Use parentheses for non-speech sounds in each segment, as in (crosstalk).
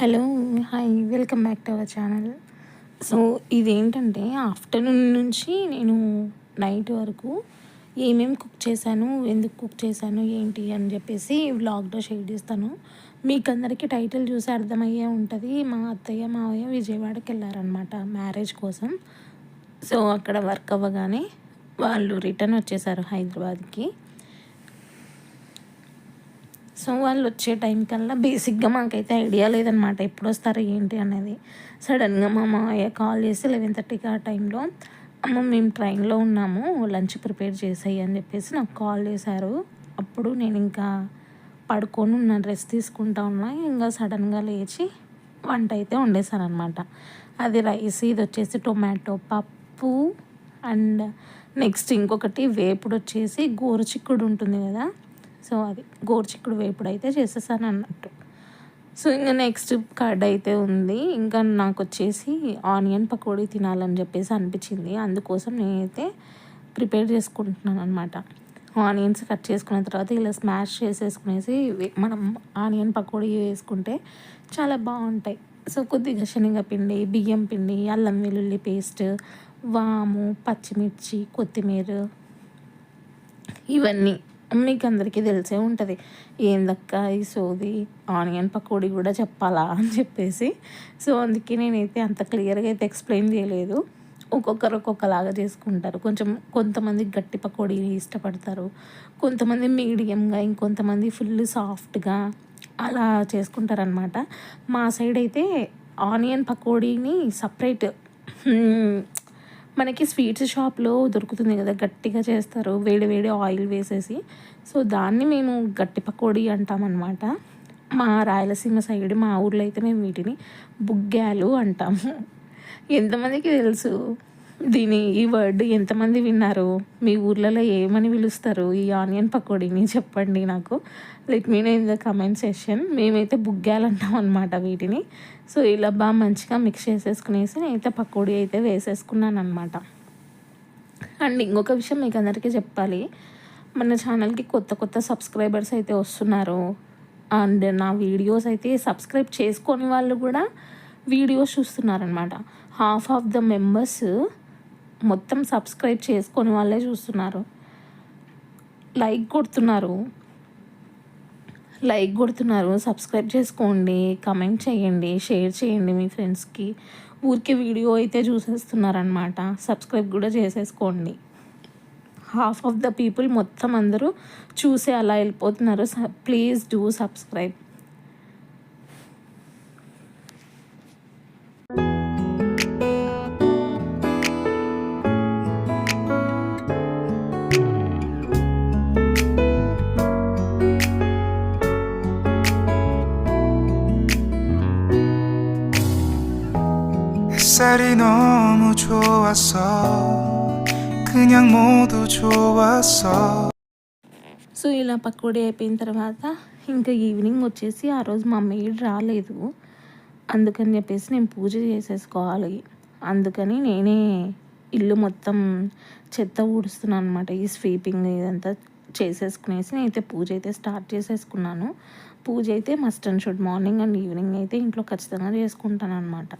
Hello hi welcome back to our channel. So ఇదేంటంటే afternoon నుంచి నేను నైట్ వరకు ఏమేమి కుక్ చేశాను ఎందుకు కుక్ చేశాను ఏంటి అని చెప్పేసి వ్లాగ్లో షేర్ చేస్తాను. మీకు అందరికీ టైటిల్ చూసి అర్థమయ్యే ఉంటుంది మా అత్తయ్య మావయ్య విజయవాడకి వెళ్ళారనమాట మ్యారేజ్ కోసం. సో అక్కడ వర్క్ అవ్వగానే వాళ్ళు రిటర్న్ వచ్చేసారు హైదరాబాద్కి. సో వాళ్ళు వచ్చే టైం కల్లా బేసిక్గా మాకైతే ఐడియా లేదనమాట ఎప్పుడు వస్తారు ఏంటి అనేది. సడన్గా మా మామయ్య కాల్ చేసి లెవెన్ థర్టీకి ఆ టైంలో అమ్మ మేము ట్రైన్లో ఉన్నాము లంచ్ ప్రిపేర్ చేసాయి అని చెప్పేసి నాకు కాల్ చేశారు. అప్పుడు నేను ఇంకా పడుకొని ఉన్నాను రెస్ట్ తీసుకుంటా ఉన్నా ఇంకా సడన్గా లేచి వంట అయితే వండేసాను అనమాట అది రైస్ ఇది వచ్చేసి టొమాటో పప్పు అండ్ నెక్స్ట్ ఇంకొకటి వేపుడు వచ్చేసి గోరుచిక్కుడు ఉంటుంది కదా సో అది గోరుచిక్కుడు వేపుడు అయితే చేసేసాను అన్నట్టు సో ఇంకా నెక్స్ట్ కర్డ్ అయితే ఉంది. ఇంకా నాకు వచ్చేసి ఆనియన్ పకోడీ తినాలని చెప్పేసి అనిపించింది. అందుకోసం నేనైతే ప్రిపేర్ చేసుకుంటున్నాను అనమాట ఆనియన్స్ కట్ చేసుకున్న తర్వాత ఇలా స్మాష్ చేసేసుకునేసి మనం ఆనియన్ పకోడీ వేసుకుంటే చాలా బాగుంటాయి. సో కొద్దిగా శనగపిండి బియ్యం పిండి అల్లం వెల్లుల్లి పేస్ట్ వాము పచ్చిమిర్చి కొత్తిమీర ఇవన్నీ మీకు అందరికీ తెలిసే ఉంటుంది. ఏందక్క ఈ సోది? ఆనియన్ పకోడీ కూడా చెప్పాలా? అని చెప్పేసి. సో అందుకే నేనైతే అంత క్లియర్గా అయితే ఎక్స్ప్లెయిన్ చేయలేదు. ఒక్కొక్కరు ఒక్కొక్కలాగా చేసుకుంటారు. కొంచెం కొంతమంది గట్టి పకోడీని ఇష్టపడతారు. కొంతమంది మీడియంగా ఇంకొంతమంది ఫుల్ సాఫ్ట్గా అలా చేసుకుంటారనమాట మా సైడ్ అయితే ఆనియన్ పకోడీని సపరేట్ మనకి స్వీట్స్ షాప్లో దొరుకుతుంది కదా గట్టిగా చేస్తారు. వేడి వేడి ఆయిల్ వేసేసి. సో దాన్ని మేము గట్టి పకోడీ అంటామన్నమాట. మా రాయలసీమ సైడ్ మా ఊర్లో అయితే మేము వీటిని బుగ్గాలు అంటాము. ఎంతమందికి తెలుసు? దీని ఈ వర్డ్ ఎంతమంది విన్నారు? మీ ఊర్లలో ఏమని పిలుస్తారు? ఈ ఆనియన్ పకోడీని చెప్పండి నాకు. Let me in the comment session మేమైతే బుగ్గాలంటాం అనమాట వీటిని. సో ఇలా బాగా మంచిగా మిక్స్ చేసేసుకునేసి నేనైతే పకోడీ అయితే వేసేసుకున్నాను అనమాట అండ్ ఇంకొక విషయం మీకు అందరికీ చెప్పాలి. మన ఛానల్కి కొత్త కొత్త సబ్స్క్రైబర్స్ అయితే వస్తున్నారు. అండ్ నా వీడియోస్ అయితే సబ్స్క్రైబ్ చేసుకొని వాళ్ళు కూడా వీడియోస్ చూస్తున్నారనమాట హాఫ్ ఆఫ్ ద మెంబర్స్ మొత్తం సబ్స్క్రైబ్ చేసుకొని వాళ్ళే చూస్తున్నారు. లైక్ కొడుతున్నారు. లైక్ కొడుతున్నారు. సబ్స్క్రైబ్ చేసుకోండి. కమెంట్ చేయండి. షేర్ చేయండి మీ ఫ్రెండ్స్కి. ఊరికే వీడియో అయితే చూసేస్తున్నారనమాట సబ్స్క్రైబ్ కూడా చేసేసుకోండి. హాఫ్ ఆఫ్ ద పీపుల్ మొత్తం అందరూ చూసే అలా వెళ్ళిపోతున్నారు. Please do subscribe. 햇살이 너무 좋았어 그냥 모두 좋았어 సో ఇలా పకోడీ అయిపోయిన తర్వాత ఇంకా ఈవినింగ్ వచ్చేసి ఆ రోజు మా మెయిడ్ రాలేదు అందుకని చెప్పేసి నేను పూజ చేసేసుకోవాలి అందుకని నేనే ఇల్లు మొత్తం చెత్త ఊడుస్తున్నాను అనమాట ఈ స్వీపింగ్ ఇదంతా చేసేసుకునేసి నేనైతే పూజ అయితే స్టార్ట్ చేసేసుకున్నాను పూజ అయితే must and should morning and evening అయితే ఇంట్లో ఖచ్చితంగా చేసుకుంటాను అనమాట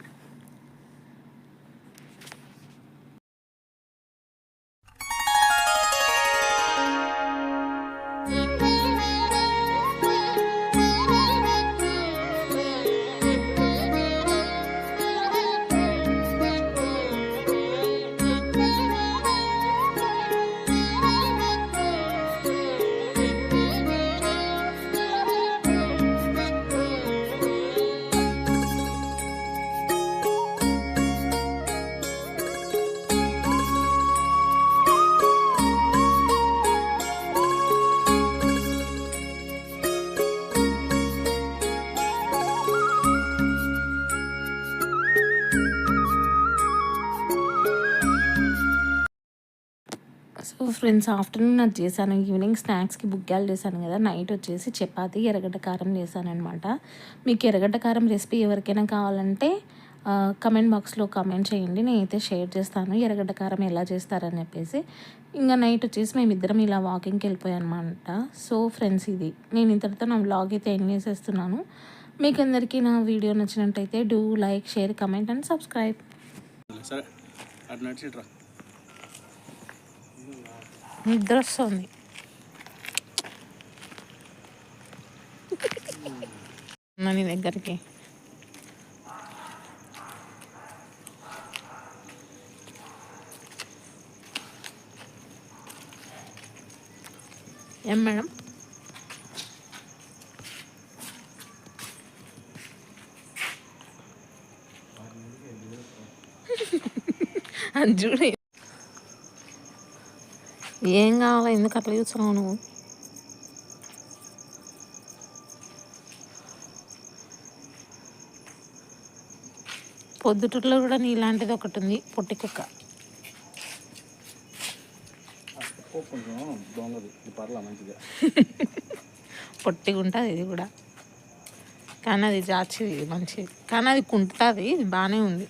సో ఫ్రెండ్స్ ఆఫ్టర్నూన్ అది చేశాను. ఈవినింగ్ స్నాక్స్కి బుగ్గాలు చేశాను కదా. నైట్ వచ్చేసి చపాతీ ఎర్రగడ్డ కారం చేశాను అనమాట మీకు ఎర్రగడ్డ కారం రెసిపీ ఎవరికైనా కావాలంటే కమెంట్ బాక్స్లో కమెంట్ చేయండి. నేనైతే షేర్ చేస్తాను. ఎర్రగడ్డ కారం ఎలా చేస్తారని చెప్పేసి. ఇంకా నైట్ వచ్చేసి మేమిద్దరం ఇలా వాకింగ్కి వెళ్ళిపోయాం అనమాట సో ఫ్రెండ్స్ ఇది. నేను ఇంతటితో నా వ్లాగ్ అయితే ఎండ్ చేసేస్తున్నాను. మీకు అందరికీ నా వీడియో నచ్చినట్టయితే do like share comment and subscribe సరే అటు నడిచిట్రా. నిద్ర వస్తుంది నా నీ దగ్గరికి. ఏం మేడం? అది చూడు ఏం కావాలో? ఎందుకు అట్లా చూస్తున్నావు నువ్వు? పొద్దుటలో కూడా నీలాంటిది ఒకటి ఉంది పొట్టి కుక్క. (laughs) పొట్టిగా ఉంటుంది ఇది కూడా. కానీ అది జాచిది ఇది మంచిది. కానీ అది కుంటుంది ఇది బాగానే ఉంది.